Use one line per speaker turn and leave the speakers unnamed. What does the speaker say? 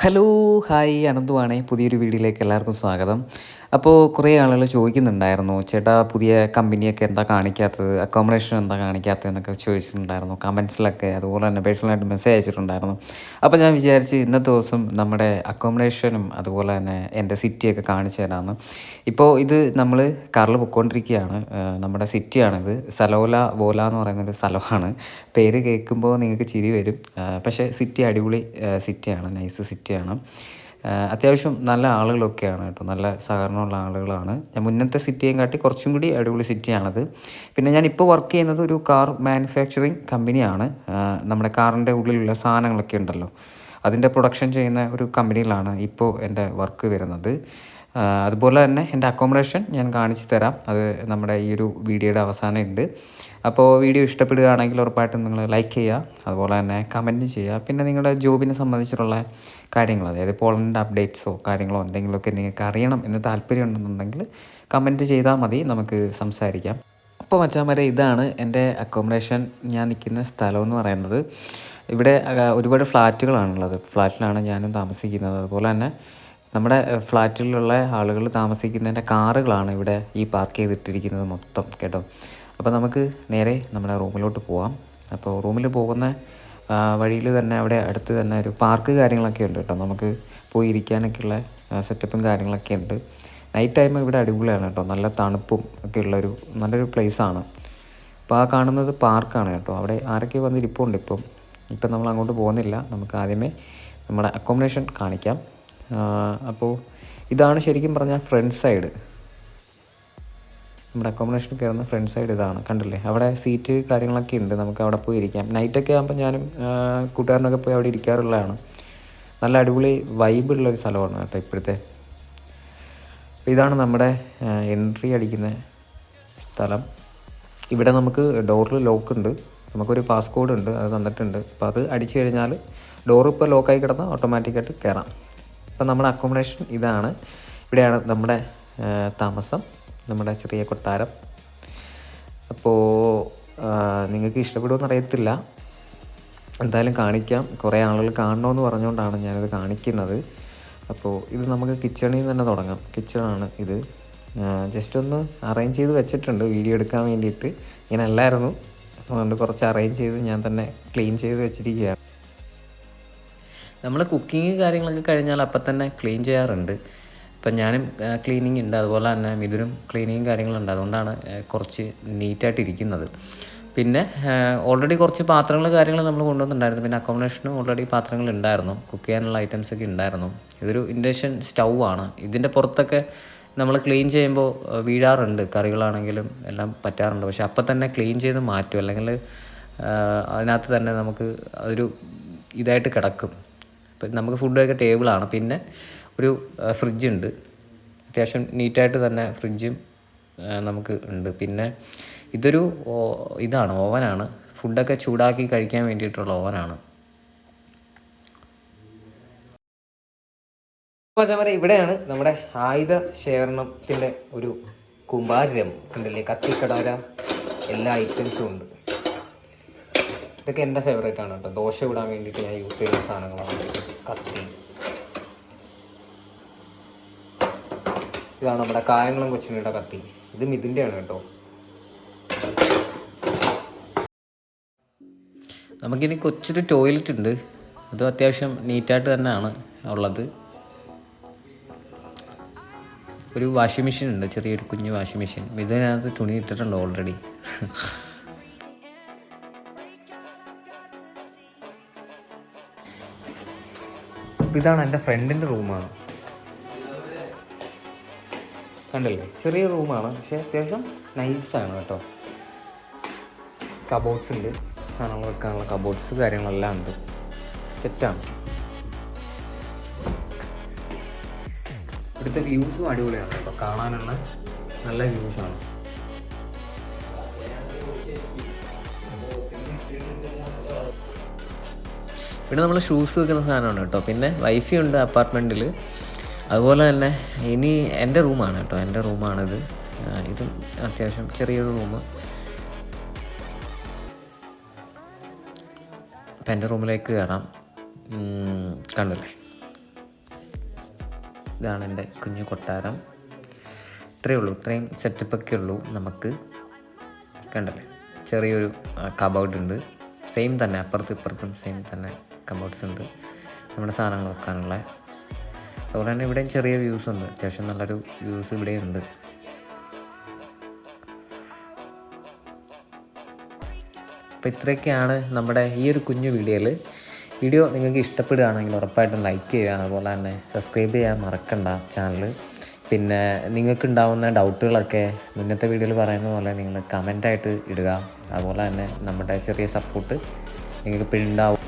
Hello hi അനന്തുവാണേ. പുതിയൊരു വീഡിയോയിലേക്ക് എല്ലാവർക്കും സ്വാഗതം. അപ്പോൾ കുറേ ആളുകൾ ചോദിക്കുന്നുണ്ടായിരുന്നു ചേട്ടാ പുതിയ കമ്പനിയൊക്കെ എന്താ കാണിക്കാത്തത്? അക്കോമഡേഷൻ എന്താ കാണിക്കാത്തത്? എന്നൊക്കെ ചോദിച്ചിട്ടുണ്ടായിരുന്നു കമൻസിലൊക്കെ അതുപോലെ തന്നെ പേഴ്സണലായിട്ട് മെസ്സേജ് അയച്ചിട്ടുണ്ടായിരുന്നു. അപ്പോൾ ഞാൻ വിചാരിച്ച് ഇന്നത്തെ ദിവസം നമ്മുടെ അക്കോമഡേഷനും അതുപോലെ തന്നെ എന്റെ സിറ്റിയൊക്കെ കാണിച്ചു തരാമെന്ന് ഇപ്പോൾ ഇത് നമ്മൾ കാറിൽ പൊയ്ക്കൊണ്ടിരിക്കുകയാണ്. നമ്മുടെ സിറ്റിയാണിത് സലോല വോല എന്ന് പറയുന്നൊരു സ്ഥലമാണ്. പേര് കേൾക്കുമ്പോൾ നിങ്ങൾക്ക് ചിരി വരും. പക്ഷേ സിറ്റി അടിപൊളി സിറ്റിയാണ് നൈസ് സിറ്റിയാണ് അത്യാവശ്യം നല്ല ആളുകളൊക്കെയാണ് കേട്ടോ. നല്ല സഹകരണമുള്ള ആളുകളാണ്. ഞാൻ മുന്നത്തെ സിറ്റിയെയും കാട്ടി കുറച്ചും കൂടി അടിപൊളി സിറ്റിയാണത്. പിന്നെ ഞാൻ ഇപ്പോൾ വർക്ക് ചെയ്യുന്നത് ഒരു കാർ മാനുഫാക്ചറിങ് കമ്പനിയാണ് നമ്മുടെ കാറിന്റെ ഉള്ളിലുള്ള സാധനങ്ങളൊക്കെ ഉണ്ടല്ലോ. അതിന്റെ പ്രൊഡക്ഷൻ ചെയ്യുന്ന ഒരു കമ്പനിയിലാണ് ഇപ്പോൾ എന്റെ വർക്ക് വരുന്നത്. അതുപോലെ തന്നെ എന്റെ അക്കോമഡേഷൻ ഞാൻ കാണിച്ചു തരാം. അത് നമ്മുടെ ഈ ഒരു വീഡിയോയുടെ അവസാനം ഉണ്ട് അപ്പോൾ വീഡിയോ ഇഷ്ടപ്പെടുകയാണെങ്കിൽ ഉറപ്പായിട്ടും നിങ്ങൾ ലൈക്ക് ചെയ്യുക. അതുപോലെ തന്നെ കമന്റ് ചെയ്യുക. പിന്നെ നിങ്ങളുടെ ജോബിനെ സംബന്ധിച്ചിട്ടുള്ള കാര്യങ്ങൾ അതായത് പോളണ്ടിന്റെ അപ്ഡേറ്റ്സോ കാര്യങ്ങളോ എന്തെങ്കിലുമൊക്കെ നിങ്ങൾക്ക് അറിയണം എന്ന് താല്പര്യം ഉണ്ടെന്നുണ്ടെങ്കിൽ കമന്റ് ചെയ്താൽ മതി. നമുക്ക് സംസാരിക്കാം. അപ്പോൾ മച്ചാമാരെ ഇതാണ് എന്റെ അക്കോമഡേഷൻ ഞാൻ നിൽക്കുന്ന സ്ഥലം എന്ന് പറയുന്നത്. ഇവിടെ ഒരുപാട് ഫ്ലാറ്റുകളാണുള്ളത്. ഫ്ലാറ്റിലാണ് ഞാനും താമസിക്കുന്നത്. അതുപോലെ തന്നെ നമ്മുടെ ഫ്ലാറ്റിലുള്ള ആളുകൾ താമസിക്കുന്നതിന്റെ കാറുകളാണ് ഇവിടെ ഈ പാർക്ക് ചെയ്തിട്ടിരിക്കുന്നത് മൊത്തം കേട്ടോ. അപ്പോൾ നമുക്ക് നേരെ നമ്മുടെ റൂമിലോട്ട് പോവാം. അപ്പോൾ റൂമിൽ പോകുന്ന വഴിയിൽ തന്നെ അവിടെ അടുത്ത് തന്നെ ഒരു പാർക്ക് കാര്യങ്ങളൊക്കെ ഉണ്ട് കേട്ടോ. നമുക്ക് പോയി ഇരിക്കാനൊക്കെയുള്ള സെറ്റപ്പും കാര്യങ്ങളൊക്കെ ഉണ്ട്. നൈറ്റ് ടൈം ഇവിടെ അടിപൊളിയാണ് കേട്ടോ. നല്ല തണുപ്പും ഒക്കെ ഉള്ളൊരു നല്ലൊരു പ്ലേസാണ് അപ്പോൾ ആ കാണുന്നത് പാർക്കാണ് കേട്ടോ. അവിടെ ആരൊക്കെ വന്നിരിപ്പുണ്ട് ഇപ്പം? ഇപ്പം നമ്മൾ അങ്ങോട്ട് പോകുന്നില്ല. നമുക്ക് ആദ്യമേ നമ്മുടെ അക്കോമഡേഷൻ കാണിക്കാം. അപ്പോൾ ഇതാണ് ശരിക്കും പറഞ്ഞാൽ ഫ്രണ്ട് സൈഡ്. നമ്മുടെ അക്കോമഡേഷൻ കയറുന്ന ഫ്രണ്ട് സൈഡ് ഇതാണ് കണ്ടില്ലേ? അവിടെ സീറ്റ് കാര്യങ്ങളൊക്കെ ഉണ്ട് നമുക്ക് അവിടെ പോയി ഇരിക്കാം. നൈറ്റൊക്കെ ആകുമ്പോൾ ഞാനും കൂട്ടുകാരനൊക്കെ പോയി അവിടെ ഇരിക്കാറുള്ളതാണ്. നല്ല അടിപൊളി വൈബുള്ള ഒരു സ്ഥലമാണ് കേട്ടോ ഇപ്പോഴത്തെ. ഇതാണ് നമ്മുടെ എൻട്രി അടിക്കുന്ന സ്ഥലം. ഇവിടെ നമുക്ക് ഡോറിൽ ലോക്ക് ഉണ്ട്. നമുക്കൊരു പാസ്കോഡ് ഉണ്ട് അത് തന്നിട്ടുണ്ട്. അപ്പോൾ അത് അടിച്ചു കഴിഞ്ഞാൽ ഡോർ ലോക്കായി കിടന്നാൽ ഓട്ടോമാറ്റിക്കായിട്ട് കയറാം അപ്പോൾ നമ്മുടെ അക്കോമഡേഷൻ ഇതാണ്. ഇവിടെയാണ് നമ്മുടെ താമസം നമ്മുടെ ചെറിയ കൊട്ടാരം. അപ്പോൾ നിങ്ങൾക്ക് ഇഷ്ടപ്പെടുമെന്ന് അറിയത്തില്ല. എന്തായാലും കാണിക്കാം. കുറേ ആളുകൾ കാണണമെന്ന് പറഞ്ഞുകൊണ്ടാണ് ഞാനിത് കാണിക്കുന്നത്. അപ്പോൾ ഇത് നമുക്ക് കിച്ചണിൽ നിന്ന് തന്നെ തുടങ്ങാം. കിച്ചണാണ് ഇത്. ജസ്റ്റ് ഒന്ന് അറേഞ്ച് ചെയ്ത് വെച്ചിട്ടുണ്ട്. വീഡിയോ എടുക്കാൻ വേണ്ടിയിട്ട്. ഇങ്ങനെ അല്ലായിരുന്നു അതുകൊണ്ട് കുറച്ച് അറേഞ്ച് ചെയ്ത് ഞാൻ തന്നെ ക്ലീൻ ചെയ്ത് വെച്ചിരിക്കുകയാണ്. നമ്മൾ കുക്കിങ് കാര്യങ്ങളൊക്കെ കഴിഞ്ഞാൽ അപ്പം തന്നെ ക്ലീൻ ചെയ്യാറുണ്ട്. ഇപ്പം ഞാനും ക്ലീനിങ് ഉണ്ട് അതുപോലെ തന്നെ മിഥുനും ക്ലീനിങ്ങും കാര്യങ്ങളുണ്ട്. അതുകൊണ്ടാണ് കുറച്ച് നീറ്റായിട്ട് ഇരിക്കുന്നത്. പിന്നെ ഓൾറെഡി കുറച്ച് പാത്രങ്ങൾ കാര്യങ്ങൾ നമ്മൾ കൊണ്ടുവന്നിട്ടുണ്ടായിരുന്നു. പിന്നെ അക്കോമഡേഷനും ഓൾറെഡി പാത്രങ്ങൾ ഉണ്ടായിരുന്നു കുക്ക് ചെയ്യാനുള്ള ഐറ്റംസ് ഒക്കെ ഉണ്ടായിരുന്നു ഇതൊരു ഇൻഡക്ഷൻ സ്റ്റൗ ആണ്. ഇതിന്റെ പുറത്തൊക്കെ നമ്മൾ ക്ലീൻ ചെയ്യുമ്പോൾ വീഴാറുണ്ട്. കറികളാണെങ്കിലും എല്ലാം പറ്റാറുണ്ട്. പക്ഷെ അപ്പം തന്നെ ക്ലീൻ ചെയ്ത് മാറ്റും. അല്ലെങ്കിൽ അതിനകത്ത് തന്നെ നമുക്ക് അതൊരു ഇതായിട്ട് കിടക്കും. നമുക്ക് ഫുഡ് കഴിക്കാൻ ടേബിളാണ് പിന്നെ ഒരു ഫ്രിഡ്ജ് ഉണ്ട്. അത്യാവശ്യം നീറ്റായിട്ട് തന്നെ ഫ്രിഡ്ജും നമുക്ക് ഉണ്ട്. പിന്നെ ഇതൊരു ഇതാണ് ഓവനാണ് ഫുഡൊക്കെ ചൂടാക്കി കഴിക്കാൻ വേണ്ടിയിട്ടുള്ള ഓവനാണ് ചമര ഇവിടെയാണ് നമ്മുടെ ആയുധ ശേഖരണത്തിന്റെ ഒരു കുമ്പാരം ഉണ്ടല്ലേ കത്തിക്കടാര എല്ലാ ഐറ്റംസും ഉണ്ട്. ഇതൊക്കെ എന്റെ ഫേവറേറ്റ് ആണ് കേട്ടോ. ദോശ ഇടാൻ വേണ്ടിയിട്ട് ഞാൻ യൂസ് ചെയ്യുന്ന സാധനങ്ങളാണ് കത്തി. ഇതാണ് നമ്മുടെ കായംകുളം കൊച്ചിനിയുടെ കത്തി. ഇത് മിഥുന്റെയാണ് കേട്ടോ. നമുക്കിനി കൊച്ചൊരു ടോയ്ലറ്റ് ഉണ്ട്. അത് അത്യാവശ്യം നീറ്റായിട്ട് തന്നെയാണ് ഉള്ളത്. ഒരു വാഷിംഗ് മെഷീൻ ഉണ്ട്. ചെറിയൊരു കുഞ്ഞ് വാഷിംഗ് മെഷീൻ ഇതിനകത്ത് തുണി ഇട്ടിട്ടുണ്ട് ഓൾറെഡി ഇതാണ് എന്റെ ഫ്രണ്ടിന്റെ റൂമാണ്. കണ്ടല്ലേ? ചെറിയ റൂമാണ് പക്ഷേ അത്യാവശ്യം നൈസാണ് കേട്ടോ. കബോർഡ്സ് ഉണ്ട് സാധനങ്ങൾ വെക്കാനുള്ള കബോർഡ്സ് കാര്യങ്ങളെല്ലാം ഉണ്ട്. സെറ്റാണ്. ഇവിടുത്തെ വ്യൂസും അടിപൊളിയാണ്. കേട്ടോ കാണാനുള്ള നല്ല വ്യൂസാണ്. ഇവിടെ നമ്മൾ ഷൂസ് വെക്കുന്ന സാധനമാണ് കേട്ടോ. പിന്നെ വൈഫൈ ഉണ്ട് അപ്പാർട്ട്മെന്റിൽ അതുപോലെ തന്നെ ഇനി എന്റെ റൂമാണ് കേട്ടോ. എന്റെ റൂമാണിത് ഇതും അത്യാവശ്യം ചെറിയൊരു റൂം അപ്പം എന്റെ റൂമിലേക്ക് കയറാം. കണ്ടല്ലേ? ഇതാണ് എന്റെ കുഞ്ഞു കൊട്ടാരം. ഇത്രയേ ഉള്ളൂ. ഇത്രയും സെറ്റപ്പൊക്കെ ഉള്ളൂ നമുക്ക്. കണ്ടല്ലേ? ചെറിയൊരു കബോർഡ് ഉണ്ട്. സെയിം തന്നെ അപ്പുറത്തും ഇപ്പുറത്തും സെയിം തന്നെ. കബോർഡ്സ് ഉണ്ട്. നമ്മുടെ സാധനങ്ങൾ വെക്കാനുള്ള. അതുപോലെ തന്നെ ഇവിടെയും ചെറിയ വ്യൂസ് ഉണ്ട്. അത്യാവശ്യം നല്ലൊരു വ്യൂസ് ഇവിടെയും ഉണ്ട്. അപ്പോൾ ഇത്രയൊക്കെയാണ് നമ്മുടെ ഈ ഒരു കുഞ്ഞു വീഡിയോയിൽ വീഡിയോ നിങ്ങൾക്ക് ഇഷ്ടപ്പെടുകയാണെങ്കിൽ ഉറപ്പായിട്ടും ലൈക്ക് ചെയ്യുക. അതുപോലെ തന്നെ സബ്സ്ക്രൈബ് ചെയ്യാൻ മറക്കണ്ട ചാനൽ പിന്നെ നിങ്ങൾക്ക് ഉണ്ടാവുന്ന ഡൗട്ടുകളൊക്കെ മുന്നത്തെ വീഡിയോയിൽ പറയുന്ന പോലെ നിങ്ങൾ കമന്റായിട്ട് ഇടുക. അതുപോലെ തന്നെ നമ്മുടെ ചെറിയ സപ്പോർട്ട് നിങ്ങൾക്ക് പിന്നുണ്ടാവും